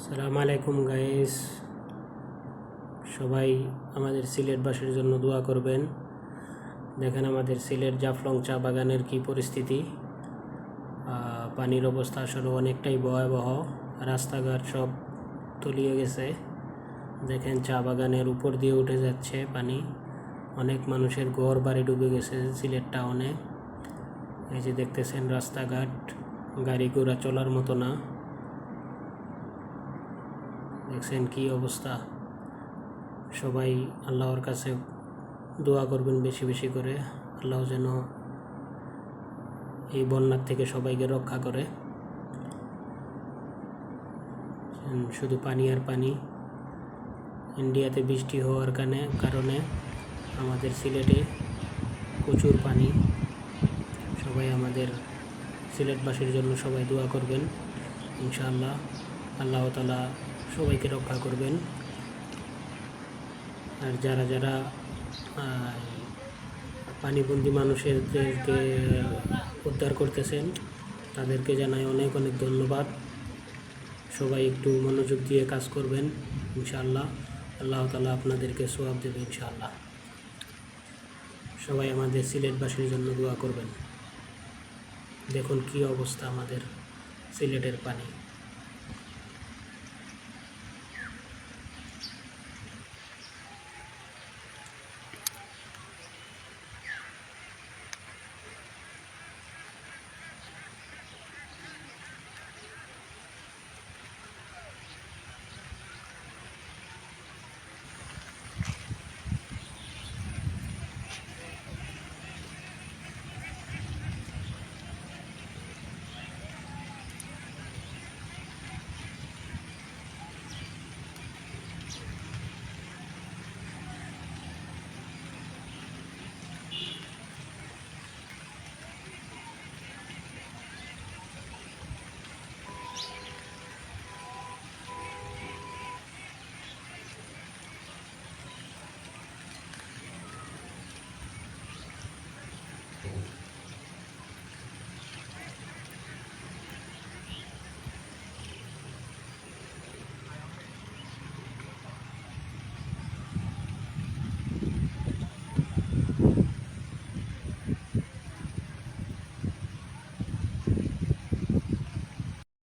সালাম আলাইকুম গাইস। সবাই আমাদের সিলেটবাসীর জন্য দোয়া করবেন। দেখেন আমাদের সিলেট জাফলং চা বাগানের কি পরিস্থিতি। পানির অবস্থা আসলে অনেকটাই ভয়াবহ। রাস্তাঘাট সব তলিয়ে গেছে। দেখেন চা বাগানের উপর দিয়ে উঠে যাচ্ছে পানি। অনেক মানুষের ঘর বাড়ি ডুবে গেছে সিলেট টাউনে। এই যে দেখতেছেন রাস্তাঘাট, গাড়ি ঘোড়া চলার মতো না। দেখছেন কি অবস্থা? সবাই আল্লাহর কাছে দোয়া করবেন বেশি বেশি করে। আল্লাহ যেন এই বন্যার থেকে সবাইকে রক্ষা করে। শুধু পানি আর পানি। ইন্ডিয়াতে বৃষ্টি হওয়ার কারণে কারণে আমাদের সিলেটে প্রচুর পানি। সবাই আমাদের সিলেটবাসীর জন্য সবাই দোয়া করবেন। ইনশাআল্লাহ। আল্লাহ তালা সবাইকে রক্ষা করবেন। আর যারা যারা পানিবন্দি মানুষেরদেরকে উদ্ধার করতেছেন, তাদেরকে জানাই অনেক অনেক ধন্যবাদ। সবাই একটু মনোযোগ দিয়ে কাজ করবেন, ইনশাআল্লাহ। আল্লাহ তালা আপনাদেরকে সোয়াব দেবে, ইনশাআল্লাহ। সবাই আমাদের সিলেটবাসীর জন্য দোয়া করবেন। দেখুন কি অবস্থা আমাদের সিলেটের পানি।